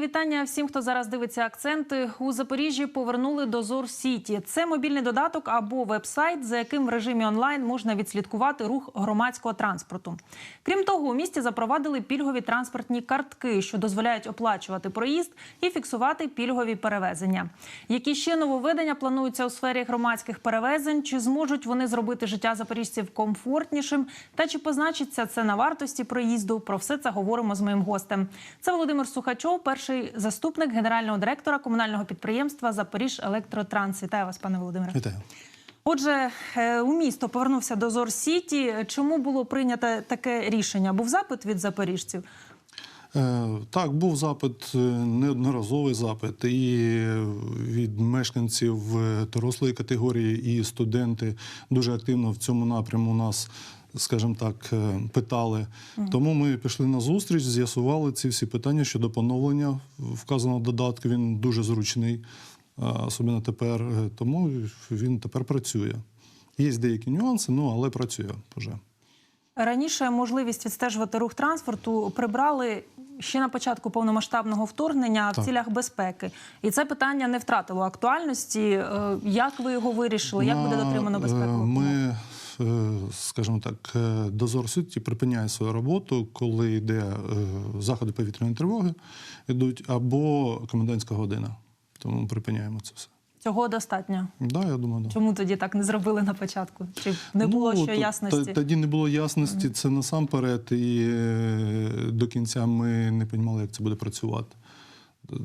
Вітання всім, хто зараз дивиться акценти. У Запоріжжі повернули дозор Сіті. Це мобільний додаток або веб-сайт, за яким в режимі онлайн можна відслідкувати рух громадського транспорту. Крім того, у місті запровадили пільгові транспортні картки, що дозволяють оплачувати проїзд і фіксувати пільгові перевезення. Які ще нововведення плануються у сфері громадських перевезень? Чи зможуть вони зробити життя запоріжців комфортнішим? Та чи позначиться це на вартості проїзду? Про все це говоримо з моїм гостем. Це Володимир Сухачов, перший заступник генерального директора комунального підприємства Запоріж Електротранс. Вітаю вас, пане Володимире. Вітаю. Отже, е, у місто повернувся дозор Сіті. Чому було прийнято таке рішення? Був запит від запоріжців. Е, Так, був запит, е, неодноразовий запит, і від мешканців дорослої категорії, і студенти дуже активно в цьому напряму нас, скажімо так, е, питали. Тому ми пішли на зустріч, з'ясували ці всі питання щодо поновлення вказаного додатку. Він дуже зручний, е, особливо тепер. е, Тому він тепер працює. Є деякі нюанси, ну але працює вже. Раніше можливість відстежувати рух транспорту прибрали ще на початку повномасштабного вторгнення в Так. цілях безпеки, і це питання не втратило актуальності. Як ви його вирішили? Як буде дотримано умов? Ми, скажімо так, е, дозор суті припиняє свою роботу, коли йде е, заходи повітряної тривоги, йдуть або комендантська година. Тому ми припиняємо це все. Цього достатньо. Да, я думаю, да. Чому тоді так не зробили на початку? Чи не було Ну, ще ясності? Тоді не було ясності, це насамперед, і е, до кінця ми не розуміли, як це буде працювати.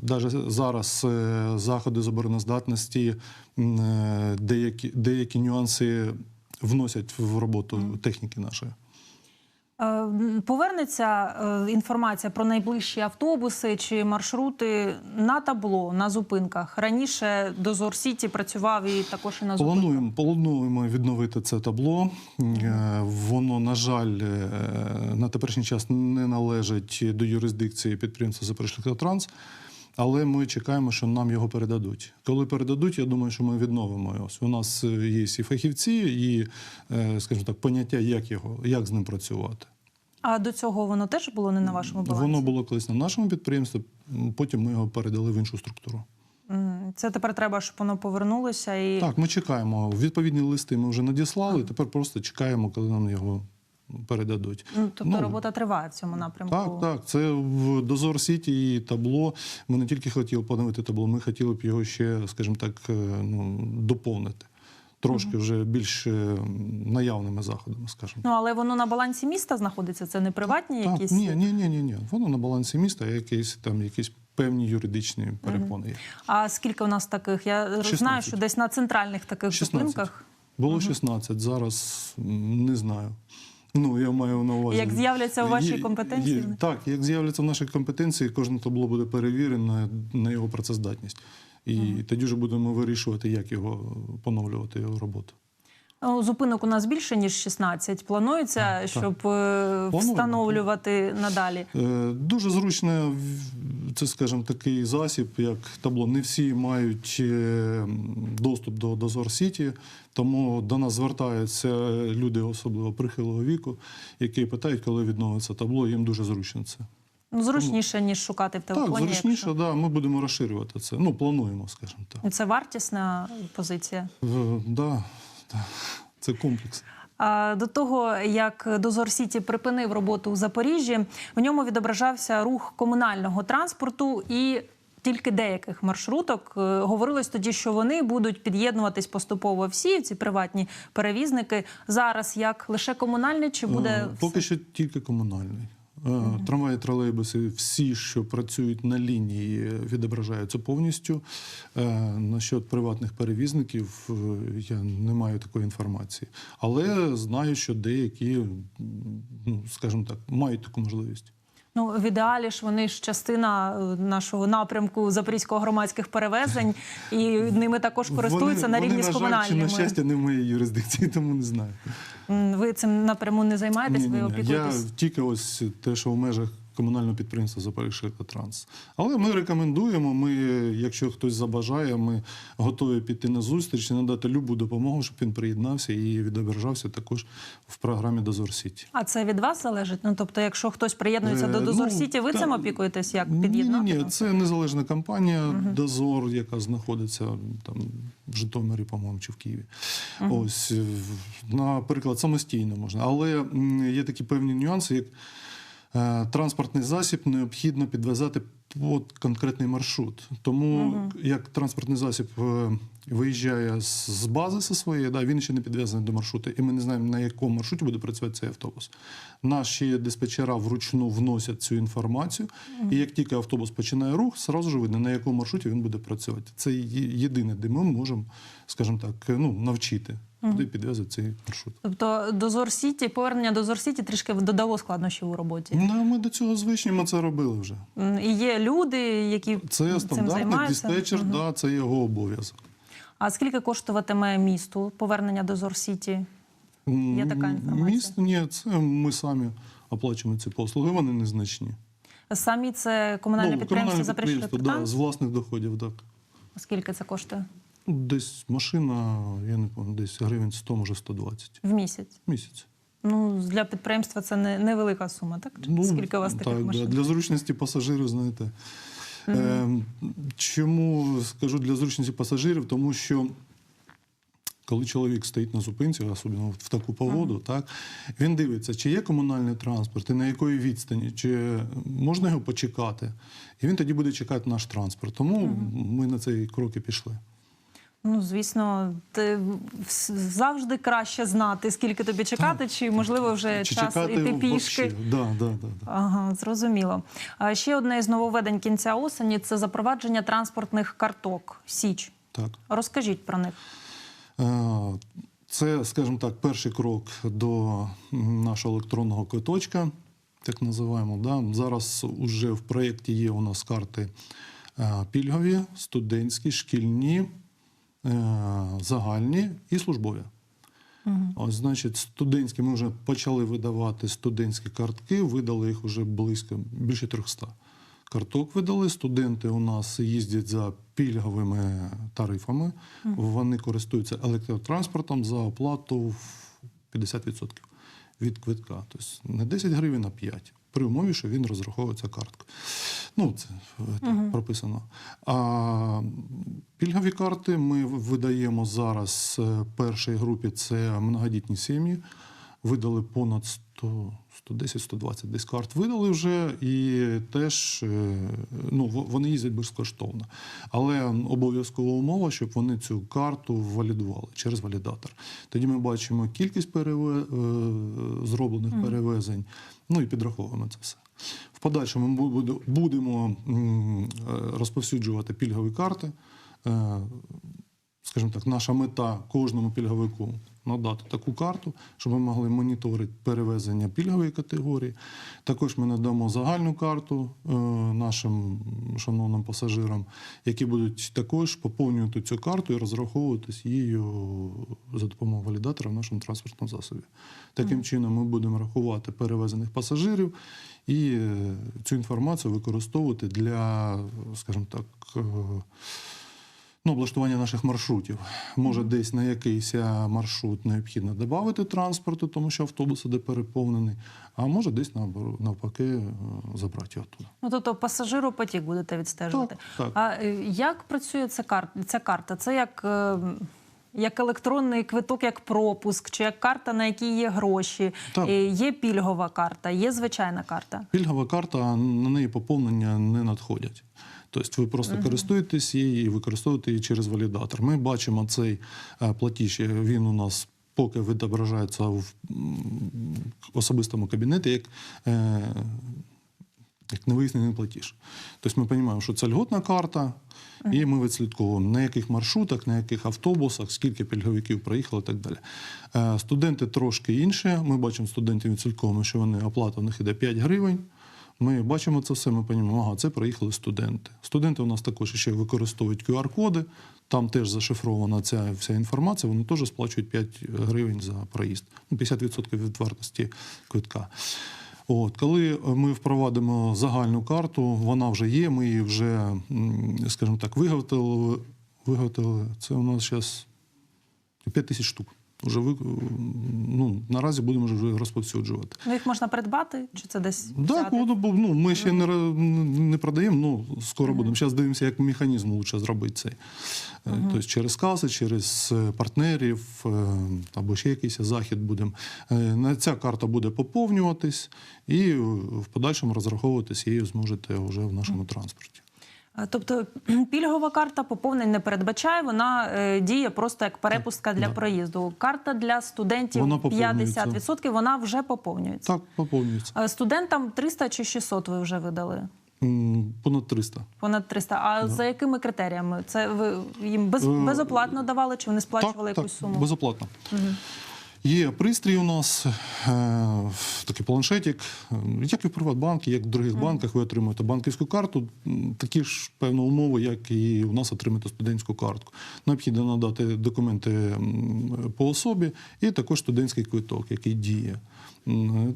Навіть зараз е, заходи з обороноздатності, е, деякі, деякі нюанси вносять в роботу техніки нашої. Е, Повернеться е, інформація про найближчі автобуси чи маршрути на табло, на зупинках. Раніше дозор Сіті працював і також і на зупинках. Плануємо, плануємо відновити це табло. Е, Воно, на жаль, на теперішній час не належить до юрисдикції підприємства «Запоріжжя-Транс», але ми чекаємо, що нам його передадуть. Коли передадуть, я думаю, що ми відновимо його. У нас е, є і фахівці, і, е, скажімо так, поняття, як його, як з ним працювати. А до цього воно теж було не на вашому балансі? Воно було колись на нашому підприємстві, потім ми його передали в іншу структуру. Це тепер треба, щоб воно повернулося і Так, ми чекаємо. Відповідні листи ми вже надіслали. Тепер просто чекаємо, коли нам його передадуть. ну, тобто Ну, робота триває в цьому напрямку. Так, так. Це в дозор Сіті і табло. Ми не тільки хотіли поновити табло, ми хотіли б його ще, скажімо так, е, ну, доповнити. Трошки вже більш е, наявними заходами, скажімо. Ну але воно на балансі міста знаходиться. Це не приватні Так, якісь. ні, ні, ні, ні, ні. Воно на балансі міста, якісь там якісь певні юридичні перепони є. А скільки у нас таких? Я знаю, що десь на центральних таких 16. зупинках. Було 16, зараз не знаю. Ну, я маю на увазі. Як з'являться у вашій компетенції? є- так, як з'являться в нашій компетенції, кожне табло буде перевірено на його працездатність. І тоді вже будемо вирішувати, як його поновлювати його роботу. Ну, Зупинок у нас більше ніж 16. Планується, так. щоб е, встановлювати надалі. Е, Дуже зручно, це, скажімо, такий засіб, як табло. Не всі мають е, доступ до Дозор Сіті, тому до нас звертаються люди, особливо прихилого віку, які питають, коли відновиться табло. Їм дуже зручно це. Ну зручніше ніж шукати в Так, телефоні. зручніше, якщо- да, ми будемо розширювати це. Ну, плануємо, скажімо так. Це вартісна позиція. Е, Да, да. Це комплекс. А до того, як Дозор Сіті припинив роботу у Запоріжжі, в ньому відображався рух комунального транспорту і. Тільки деяких маршруток Е, говорилось тоді, що вони будуть під'єднуватись поступово всі ці приватні перевізники. Зараз як лише комунальний чи буде Е, все? Поки що тільки комунальний. Е, Трамваї, тролейбуси, всі, що працюють на лінії, відображаються повністю. Е, Насчет приватних перевізників е, я не маю такої інформації. Але знаю, що деякі, ну, скажімо так, мають таку можливість. Ну, в ідеалі ж вони ж частина е, нашого напрямку запорізького громадських перевезень, і ними також користуються на рівні вони, з на жаль, чи на щастя, не в моїй юрисдикції, тому не знаю. Ви цим напряму не займаєтесь, ви Ні-ні-ні. Я тільки ось те, що в межах комунального підприємства Запоріжжя Екотранс. Але ми рекомендуємо. Ми, якщо хтось забажає, ми готові піти на зустріч і надати любу допомогу, щоб він приєднався і відображався також в програмі Дозор Сіті. А це від вас залежить? Ну тобто, якщо хтось приєднується Е, до Дозор ну, Сіті, ви та- цим опікуєтесь, як під'єднати? ні, ні, це незалежна компанія Дозор, яка знаходиться там в Житомирі, по-моєму, чи в Києві. Ось, наприклад, самостійно можна. Але є такі певні нюанси, як транспортний засіб необхідно підв'язати під конкретний маршрут. Тому як транспортний засіб е, виїжджає з бази зі своєї, да, він ще не підв'язаний до маршруту, і ми не знаємо, на якому маршруті буде працювати цей автобус. Наші диспетчера вручну вносять цю інформацію, і як тільки автобус починає рух, зразу ж видно, на якому маршруті він буде працювати. Це єдине, де ми можемо, скажімо так, ну, навчити, куди підв'язати цей маршрут. Тобто Дозор Сіті, повернення Дозор Сіті трішки додало складнощів у роботі. Ну, ми до цього звичні, ми це робили вже. І є люди, які Це цим стандартний диспетчер, да, це його обов'язок. А скільки коштуватиме місту повернення Дозор Сіті? Є така інформація? Місто, ні, це ми самі оплачуємо ці послуги, вони незначні. Самі це комунальне підприємство комунальне Запоріжжя да, з власних доходів, так. Скільки це коштує Ну, Десь машина, я не пам'ятаю, десь гривень 100, може 120 в місяць? в місяць. Ну для підприємства це не невелика сума, так? Скільки у вас таких Ну, так, машин? Да, для зручності пасажирів, знаєте. Е, чому скажу для зручності пасажирів? Тому що коли чоловік стоїть на зупинці, особливо в таку погоду, так, він дивиться, чи є комунальний транспорт і на якої відстані, чи можна його почекати. І він тоді буде чекати наш транспорт. Тому ми на цей крок і пішли. Ну, звісно, ти завжди краще знати, скільки тобі чекати, чи можливо вже Чи час іти пішки. Да, да, да, да. Ага, зрозуміло. А ще одне із нововведень кінця осені це запровадження транспортних карток Січ. Так. Розкажіть про них. Е, Це, скажімо так, перший крок до нашого електронного квиточка, так називаємо. Да? Зараз уже в проєкті є у нас карти е, пільгові, студентські, шкільні, загальні і службові. Ось, значить, студентські ми вже почали видавати студентські картки, видали їх вже близько більше 300 карток видали. Студенти у нас їздять за пільговими тарифами. Вони користуються електротранспортом за оплату в 50% від квитка. Тобто не 10 гривень, а 5. При умові, що він розраховується карткою. Ну, це е, прописано. А пільгові карти ми видаємо зараз е, першій групі це многодітні сім'ї. Видали понад 100, 110-120 десь карт видали вже, і теж е, ну, вони їздять безкоштовно. Але обов'язкова умова, щоб вони цю карту валідували через валідатор. Тоді ми бачимо кількість переве... е, зроблених перевезень, ну і підраховуємо це все. В подальшому ми будемо е, розповсюджувати пільгові карти. Е, скажімо так, наша мета кожному пільговику надати таку карту, щоб ми могли моніторити перевезення пільгової категорії. Також ми надамо загальну карту е, нашим шановним пасажирам, які будуть також поповнювати цю карту і розраховуватись її за допомогою валідатора в нашому транспортному засобі. Таким чином, ми будемо рахувати перевезених пасажирів і е, цю інформацію використовувати для, скажімо так, е, Ну, облаштування наших маршрутів. Може, десь на якийсь маршрут необхідно додати транспорту, тому що автобус іде переповнений, а може десь навпаки е, забрати його туди. Ну тобто пасажиропотік будете відстежувати. Так, так. А е, як працює ця карта? Ця карта? Це як, е, як електронний квиток, як пропуск, чи як карта, на якій є гроші? Так. Є пільгова карта, є звичайна карта. Пільгова карта, на неї поповнення не надходять. Тобто ви просто користуєтесь її і використовуєте її через валідатор. Ми бачимо цей е, платіж, він у нас поки відображається в особистому кабінеті як, е, як невияснений платіж. Тобто ми розуміємо, що це льготна карта, і ми відслідковуємо, на яких маршрутах, на яких автобусах, скільки пільговиків проїхало і так далі. Е, Студенти трошки інше. Ми бачимо студентів відслідковуємо, що вони оплата в них іде 5 гривень. Ми бачимо це все, ми розуміємо, ага, це проїхали студенти. Студенти у нас також ще використовують QR-коди, там теж зашифрована ця вся інформація, вони теж сплачують 5 гривень за проїзд. Ну, 50% від вартості квитка. От, коли ми впровадимо загальну карту, вона вже є, ми її вже, скажімо так, виготовили. виготовили. Це у нас зараз 5 тисяч штук. Уже ви, ну, наразі будемо вже розповсюджувати. Ну, їх можна придбати, чи це десь Так, воно ну, ми ще не, не продаємо, ну скоро будемо. Зараз дивимося, як механізм лучше зробити цей. Е, Тобто через каси, через е, партнерів е, або ще якийсь захід будемо. На- Ця карта буде поповнюватись і в подальшому розраховуватись її зможете вже в нашому транспорті. Тобто пільгова карта поповнень не передбачає, вона е, діє просто як перепустка для да. проїзду. Карта для студентів Вона 50%, вона вже поповнюється. Так, поповнюється. Е, Студентам 300 чи 600 ви вже видали? Понад 300. Понад 300. А за якими критеріями? Це ви їм без, Е, безоплатно давали, чи вони сплачували так, якусь так, суму? безоплатно. Є пристрій у нас, е, такий планшетик, е, як і в Приватбанку, як в других банках, ви отримуєте банківську карту, такі ж певно умови, як і у нас отримати студентську картку. Необхідно надати документи по особі і також студентський квиток, який діє.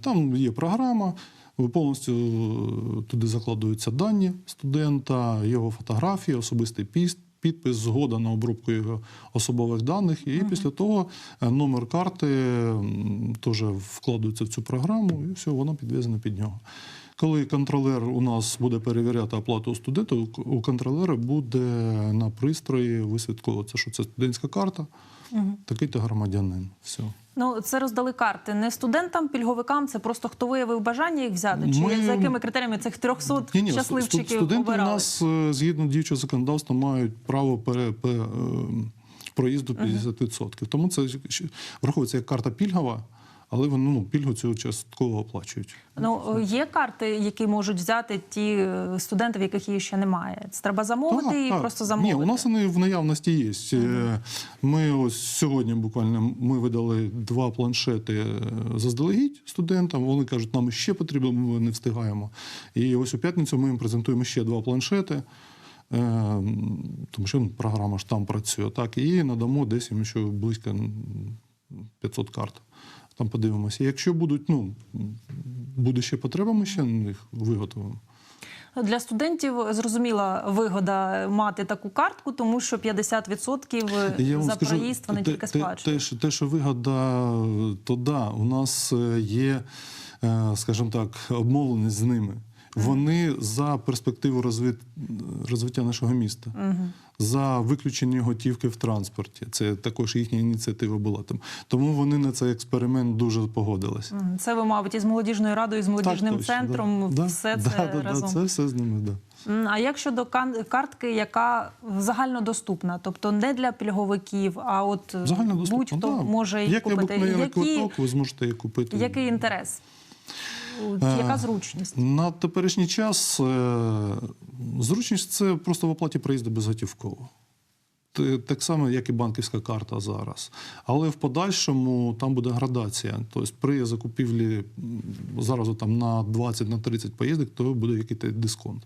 Там є програма. Повністю е, туди закладуються дані студента, його фотографії, особистий піст, підпис, згода на обробку його особових даних. І після того е, номер карти теж вкладується в цю програму, і все, воно підвезено під нього. Коли контролер у нас буде перевіряти оплату студента, у- контролера буде на пристрої висвітковуватися, що це студентська карта, такий-то громадянин. Все. Ну, це роздали карти не студентам, пільговикам, це просто хто виявив бажання їх взяти. Чи Ми- за якими критеріями цих 300 Ні, ні, щасливчиків студенти у нас е, згідно діючого законодавства мають право пере, пе- е, проїзду 50%. Тому це враховується як карта пільгова, але вони ну, пільгу цю частково оплачують. Ну є карти, які можуть взяти ті е, студенти, в яких її ще немає. Це треба замовити і просто замовити. Ні, у нас вони в наявності є. Е, Ми ось сьогодні буквально ми видали два планшети е, заздалегідь студентам. Вони кажуть, нам ще потрібно, ми не встигаємо. І ось у п'ятницю ми їм презентуємо ще два планшети. Тому що ну, програма ж там працює, так, і надамо десь їм ще близько 500 карт. Там подивимося. Якщо будуть, ну, буде ще потреба, ми ще їх виготовимо. Для студентів зрозуміла вигода мати таку картку, тому що 50% Я вам за скажу, проїзд вони те, тільки сплачують. те, що, те, що вигода, то да, у нас е, є, е, скажімо так, обмовленість з ними. Вони за перспективу розвит, розвиття нашого міста, за виключення готівки в транспорті. Це також їхня ініціатива була. Там. Тому вони на цей експеримент дуже погодились. Мгм. Це ви, мабуть, із молодіжною радою, з молодіжним точно, центром, да. все Да, це да, да, це все з ними, да. А як щодо картки, яка загальнодоступна, тобто не для пільговиків, а от будь-хто да. може її Як купити. Які, квиток, ви зможете її купити. який інтерес? Е, Яка зручність? На теперішній час е, зручність це просто в оплаті проїзду безготівково. Так само, як і банківська карта зараз. Але в подальшому там буде градація. Тобто при закупівлі зараз там на 20-30 поїздок, то буде якийсь дисконт.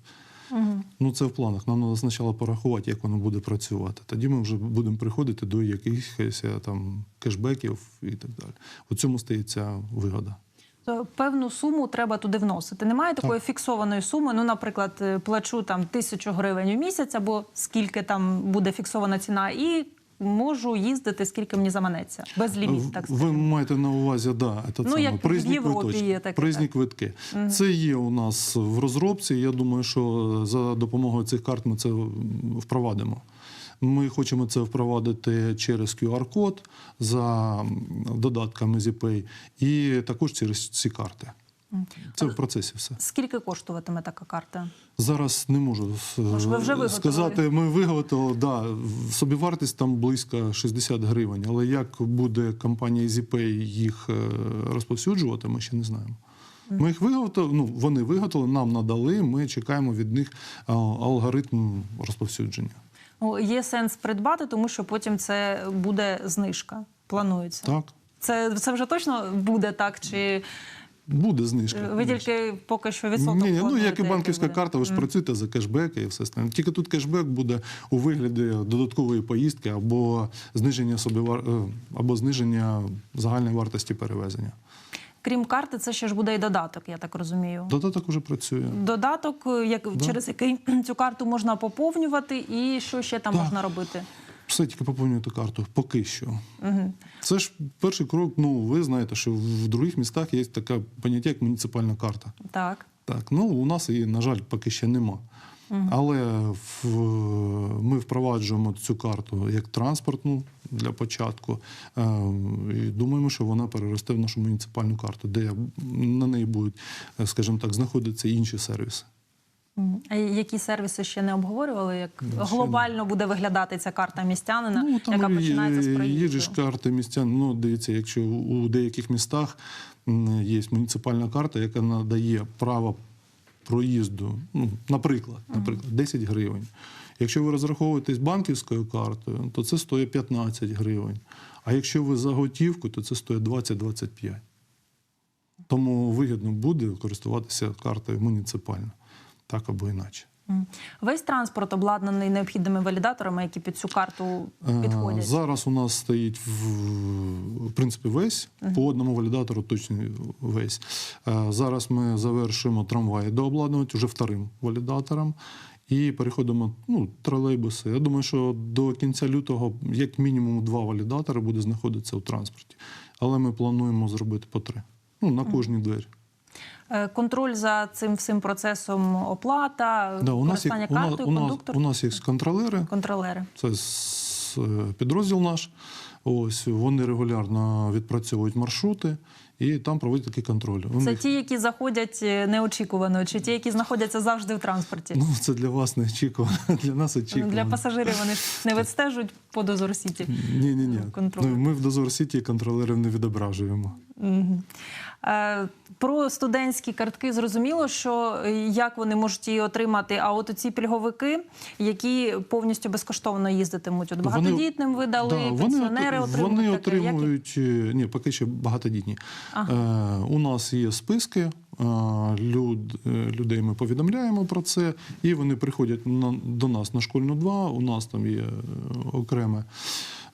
Ну, це в планах. Нам треба спочатку порахувати, як воно буде працювати. Тоді ми вже будемо приходити до якихось е, там кешбеків і так далі. У цьому стається вигода. То Певну суму треба туди вносити. Немає такої фіксованої суми. Ну, наприклад, е, плачу там тисячу гривень в місяць, або скільки там буде фіксована ціна, і можу їздити, скільки мені заманеться. Без ліміт, так Ви маєте на увазі, да, це Ну, саме, як в Європі квиточки, є таке, проїзні так. квитки. Це є у нас в розробці. Я думаю, що за допомогою цих карт ми це впровадимо. Ми хочемо це впровадити через QR-код за додатками ZPay і також через ці карти. Це в процесі все. Скільки коштуватиме така карта? Зараз не можу с- Тож ви вже сказати. Ми виготовили, да, собівартість там близько 60 гривень. Але як буде компанія EasyPay їх е, розповсюджувати, ми ще не знаємо. Ми їх виготовили, ну вони виготовили, нам надали. Ми чекаємо від них алгоритм розповсюдження. Ну, є сенс придбати, тому що потім це буде знижка. Планується. Так, Це, це вже точно буде так, чи буде знижка. ви тільки поки що відсоток Ні, ну як і банківська буде? карта, ви ж працюєте за кешбек і все остальне. Тільки тут кешбек буде у вигляді додаткової поїздки або зниження собі або зниження загальної вартості перевезення. Крім карти, це ще ж буде і додаток, я так розумію. Додаток вже працює. Додаток, як, Да. через який цю карту можна поповнювати, і що ще там Так. можна робити? Все тільки поповнюєте карту. Поки що. Угу. Це ж перший крок. Ну, ви знаєте, що в других містах є таке поняття, як муніципальна карта. Так. Так, ну у нас її, на жаль, поки ще нема. Але в, ми впроваджуємо цю карту як транспортну для початку. Е, і думаємо, що вона переросте в нашу муніципальну карту, де на неї будуть, е, скажімо так, знаходитися інші сервіси. А які сервіси ще не обговорювали? Як глобально буде виглядати ця карта містянина, Ну, там яка починається з Є ж карти містян. Ну, дивіться, якщо у деяких містах є муніципальна карта, яка надає право проїзду, ну, наприклад, наприклад, 10 гривень. Якщо ви розраховуєтесь банківською картою, то це стоїть 15 гривень. А якщо ви за готівку, то це стоїть 20-25. Тому вигідно буде користуватися картою муніципально, так або іначе. Весь транспорт обладнаний необхідними валідаторами, які під цю карту Е, підходять. Зараз у нас стоїть в, принципі весь по одному валідатору, точно весь. Е, Зараз ми завершуємо трамваї дообладнувати вже вторим валідатором. І переходимо ну, тролейбуси. Я думаю, що до кінця лютого як мінімум два валідатори буде знаходитися у транспорті. Але ми плануємо зробити по три. Ну, на кожній двері. Е, Контроль за цим всім процесом оплата, Да, у, нас користування картою, у, нас, кондуктор, у нас є контролери, контролери. Це е, підрозділ наш. Ось вони регулярно відпрацьовують маршрути і там проводять такі контролі. У Це них- ті, які заходять е, неочікувано, чи ті, які знаходяться завжди в транспорті. Ну, це для вас не очікувано, для нас очікувано. Для пасажирів вони ж не відстежують по дозор сіті. Ні, ні, ні. Контроль. Ну, ми в дозор сіті контролерів не відображуємо. Мгм. Про студентські картки зрозуміло, що е, як вони можуть її отримати. А от ці пільговики, які повністю безкоштовно їздитимуть, от Вони- багатодітним видали, Да, пенсіонери от- отримують вони таке. Отримують, е, ні, поки ще багатодітні. Е, у нас є списки, е, люд, людей ми повідомляємо про це, і вони приходять на, до нас на школьну 2. У нас там є е, окрема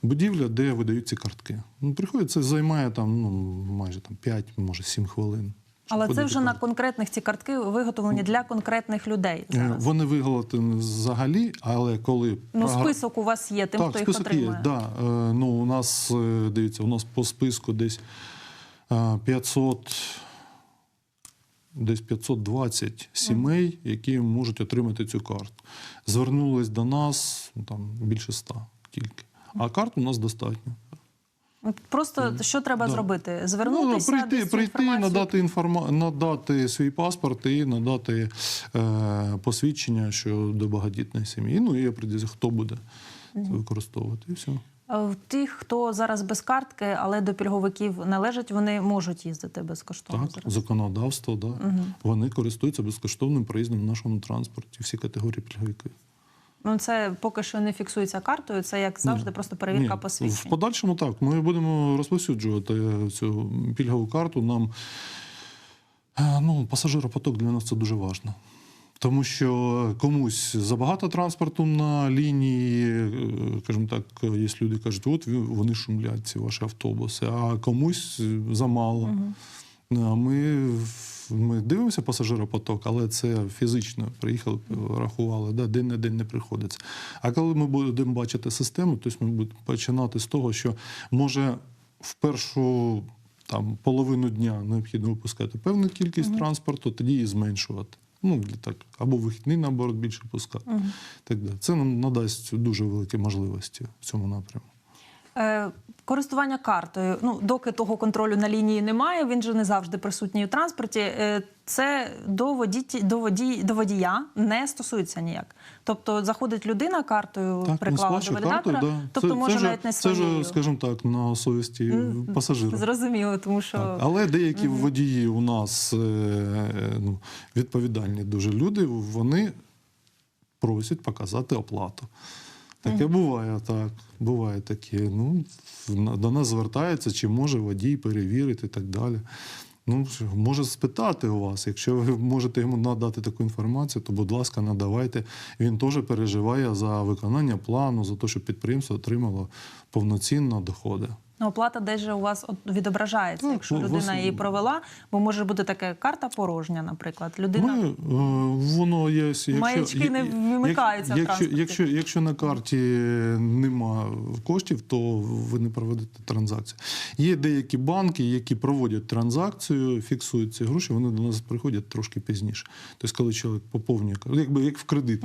будівля, де видають ці картки. Ну, приходять, це займає там, ну, майже там, 5, може 7 хвилин. Але це вже на конкретних ці картки виготовлені для конкретних людей. Е, Зараз. Вони виготовлені взагалі, але коли Ну, список у вас є, тим, так, хто їх список отримує. є. Да. Е, ну, у нас, е, дивіться, у нас по списку десь е, 500, десь 520 сімей, які можуть отримати цю карту. Звернулись до нас ну, там, більше 100 тільки. А карт у нас достатньо. Просто що треба Да. зробити? Звернутися, Ну, прийти, прийти надати, інформа... надати свій паспорт і надати е, посвідчення щодо багатітної сім'ї. Ну і определити, хто буде це використовувати. І все. В Тих, хто зараз без картки, але до пільговиків належать, вони можуть їздити безкоштовно. Так, зараз. законодавство, да. вони користуються безкоштовним проїздом в нашому транспорті, всі категорії пільговиків. Ну це поки що не фіксується картою. Це як завжди, просто перевірка Ні, В подальшому так. Ми будемо розповсюджувати цю пільгову карту. Нам е, ну, пасажиропоток для нас це дуже важливо. Тому що комусь забагато транспорту на лінії, е, скажімо так, є люди, кажуть, от вони шумлять, ці ваші автобуси, а комусь замало. А Ми, ми дивимося пасажиропоток, але це фізично приїхали, рахували, да, день на день не приходиться. А коли ми будемо бачити систему, то ми будемо починати з того, що може в першу там, половину дня необхідно випускати певну кількість транспорту, тоді її зменшувати. Ну, так, або вихідний наоборот більше пускати. Так далі. Це нам надасть дуже великі можливості в цьому напрямку. Е, користування картою. Ну, доки того контролю на лінії немає, він же не завжди присутній у транспорті. Е, це до, водіті, до, водій, до водія не стосується ніяк. Тобто заходить людина картою, Так, приклала до сплачує валідатора, да. тобто це, може це навіть не вже, це своєю. вже, скажімо так, на совісті пасажира. Зрозуміло, тому що Так. Але деякі водії у нас е, ну, відповідальні дуже люди, вони просять показати оплату. Таке буває, так. Буває таке. Ну, до нас звертається, чи може водій перевірити і так далі. Ну, може спитати у вас, якщо ви можете йому надати таку інформацію, то, будь ласка, надавайте. Він теж переживає за виконання плану, за те, щоб підприємство отримало повноцінно доходи. Ну, оплата десь же у вас відображається, Так, якщо ну, людина власне- її провела, бо може бути така карта порожня, наприклад. Людина Ми, е, воно є, якщо, Маячки як- не як- вмикаються в якщо, якщо, якщо на карті нема коштів, то ви не проведете транзакцію. Є деякі банки, які проводять транзакцію, фіксують ці гроші, вони до нас приходять трошки пізніше. Тобто, коли чоловік поповнює, якби як в кредит,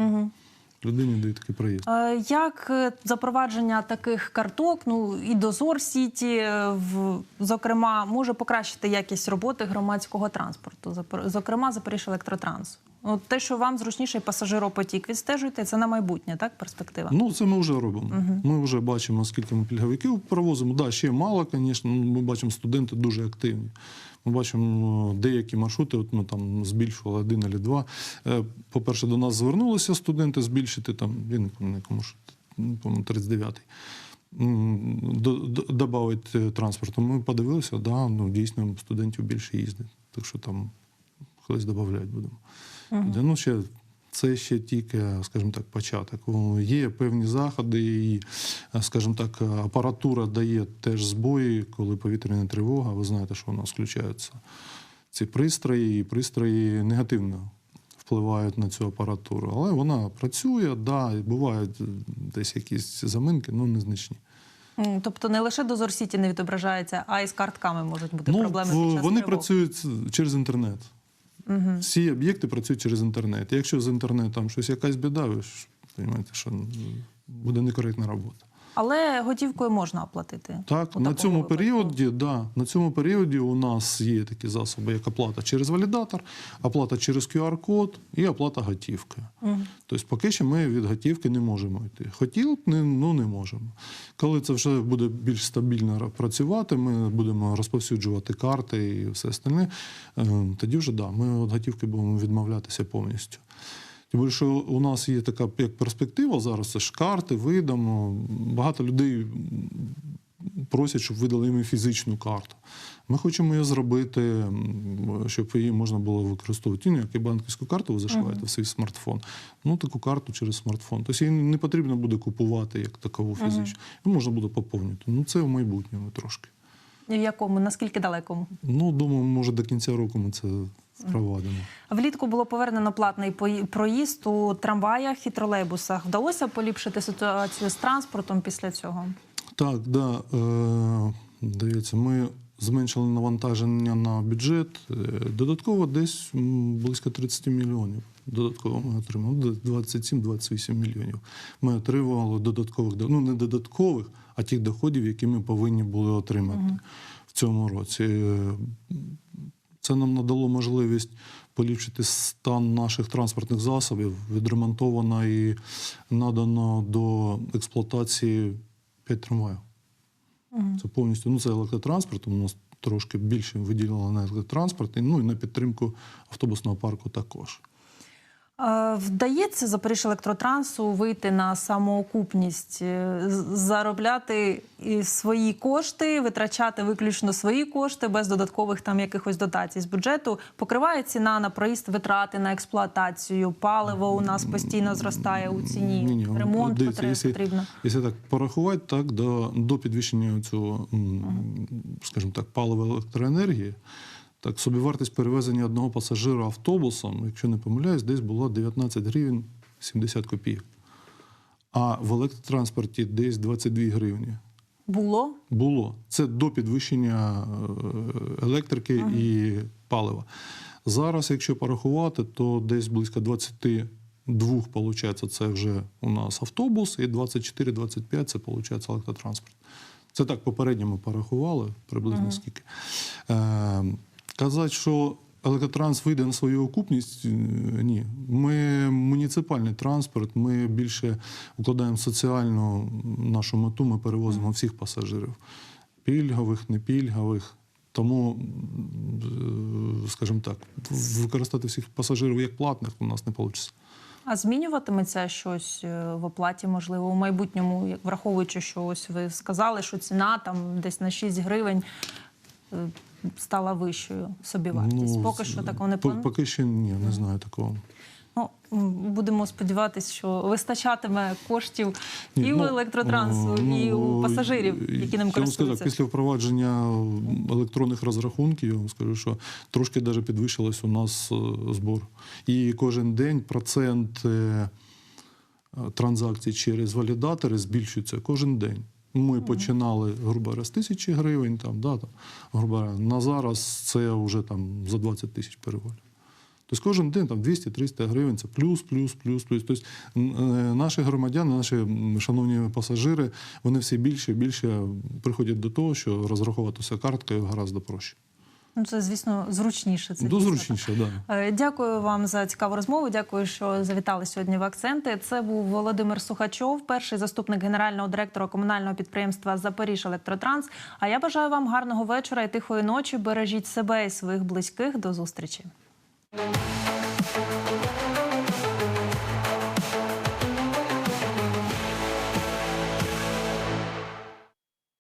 людині дають такий проїзд. Е, Як е, запровадження таких карток, ну і дозор сіті, е, в зокрема, може покращити якість роботи громадського транспорту, зокрема Запоріжжя електротранс. От те, що вам зручніший пасажиропотік, відстежуєте, це на майбутнє, так перспектива. Ну, це ми вже робимо. Ми вже бачимо, скільки ми пільговиків провозимо. Да, ще мало, звісно. ну, Ми бачимо, студенти дуже активні. Ми бачимо ну, деякі маршрути, от ми там збільшували один або два. Е, По-перше, до нас звернулися студенти збільшити там, він ну, по-моєму, 39-й. Добавити е, транспорту. Ми подивилися, да, ну, дійсно студентів більше їздить. Так що там колись додати будемо. Ага. Ну, ще, це ще тільки, скажімо так, початок. Є певні заходи, і, скажімо так, апаратура дає теж збої, коли повітряна тривога. Ви знаєте, що у нас включаються ці пристрої, і пристрої негативно впливають на цю апаратуру. Але вона працює, да, і бувають десь якісь заминки, ну незначні. Тобто не лише дозор сіті не відображається, а й з картками можуть бути проблеми. в- під час вони тривог. працюють через інтернет. Всі об'єкти працюють через інтернет. Якщо з інтернетом щось якась біда, ви ж розумієте, що буде некоректна робота. Але готівкою можна оплатити. Так, на цьому випадку. періоді, да, на цьому періоді у нас є такі засоби, як оплата через валідатор, оплата через QR-код і оплата готівкою. Тобто, поки що ми від готівки не можемо йти. Хотіли б, не- ну не можемо. Коли це вже буде більш стабільно працювати, ми будемо розповсюджувати карти і все остальне, е, тоді вже да, ми від готівки будемо відмовлятися повністю. Тим більше, що у нас є така як перспектива зараз, це ж карти, видамо. Багато людей просять, щоб видали їм фізичну карту. Ми хочемо її зробити, щоб її можна було використовувати. Ну, як і банківську карту ви зашиваєте в свій смартфон. Ну, таку карту через смартфон. Тобто її не потрібно буде купувати як такову фізичну. Її можна буде поповнювати. Ну, це в майбутньому трошки. І в якому, наскільки далекому? Ну, думаю, може до кінця року ми це впровадимо. Влітку було повернено платний проїзд у трамваях і тролейбусах. Вдалося поліпшити ситуацію з транспортом після цього? Так, да. Е, дивіться, ми зменшили навантаження на бюджет. Е, Додатково десь близько 30 мільйонів. Додатково ми отримали Ну, 27-28 мільйонів. Ми отримували додаткових до- ну не додаткових, а тих доходів, які ми повинні були отримати в цьому році. Це нам надало можливість поліпшити стан наших транспортних засобів. Відремонтовано і надано до експлуатації 5 трамваїв. Це повністю ну, це електротранспорт. У нас трошки більше виділено на електротранспорт, ну і на підтримку автобусного парку також. Е, Вдається Запоріжжя електротрансу вийти на самоокупність, е, заробляти і свої кошти, витрачати виключно свої кошти без додаткових там якихось дотацій з бюджету. Покриває ціна на проїзд, витрати на експлуатацію, паливо у нас постійно зростає у ціні. Ні-ні, Ремонт дивіться, потре- якщо- потрібно. Якщо так порахувати, так до, до підвищення цього, скажімо так, палива електроенергії, так собівартість перевезення одного пасажира автобусом, якщо не помиляюсь, десь була 19 гривень 70 копійок. А в електротранспорті десь 22 гривні. Було Було. Це до підвищення е, електрики і палива. Зараз, якщо порахувати, то десь близько 22 виходить, це вже у нас автобус, і 24-25 це виходить електротранспорт. Це так попередньо ми порахували, приблизно скільки. Казати, що електротранс вийде на свою окупність, е, ні. Ми муніципальний транспорт, ми більше укладаємо соціальну нашу мету, ми перевозимо всіх пасажирів. Пільгових, непільгових. Тому, е, скажімо так, використати всіх пасажирів як платних у нас не вийде. А змінюватиметься щось е, в оплаті, можливо, у майбутньому, враховуючи, що ось ви сказали, що ціна там десь на 6 гривень е, стала вищою собівартість. Поки що такого не Ну, по-. Поки що ні, не знаю такого. Ну, будемо сподіватися, що вистачатиме коштів Ні, і ну, у електротрансу, ну, і у пасажирів, які ним вам скажу, користуються. після впровадження електронних розрахунків, я вам скажу, що трошки даже підвищилось у нас е, збор. І кожен день процент е, е, транзакцій через валідатори збільшується кожен день. Ми починали, грубо говоря, з тисячі гривень, там, да, там, грубо говоря, на зараз це вже там, за 20 тисяч перевалює. Тобто кожен день там 200-300 гривень це плюс, плюс, плюс, плюс. Тобто е, наші громадяни, наші шановні пасажири, вони все більше і більше приходять до того, що розраховуватися карткою гораздо проще. Ну, це, звісно, зручніше. Це До дійсно зручніше, так. Да. Е, Дякую вам за цікаву розмову. Дякую, що завітали сьогодні в акценти. Це був Володимир Сухачов, перший заступник генерального директора комунального підприємства Запоріж Електротранс. А я бажаю вам гарного вечора і тихої ночі. Бережіть себе і своїх близьких. До зустрічі.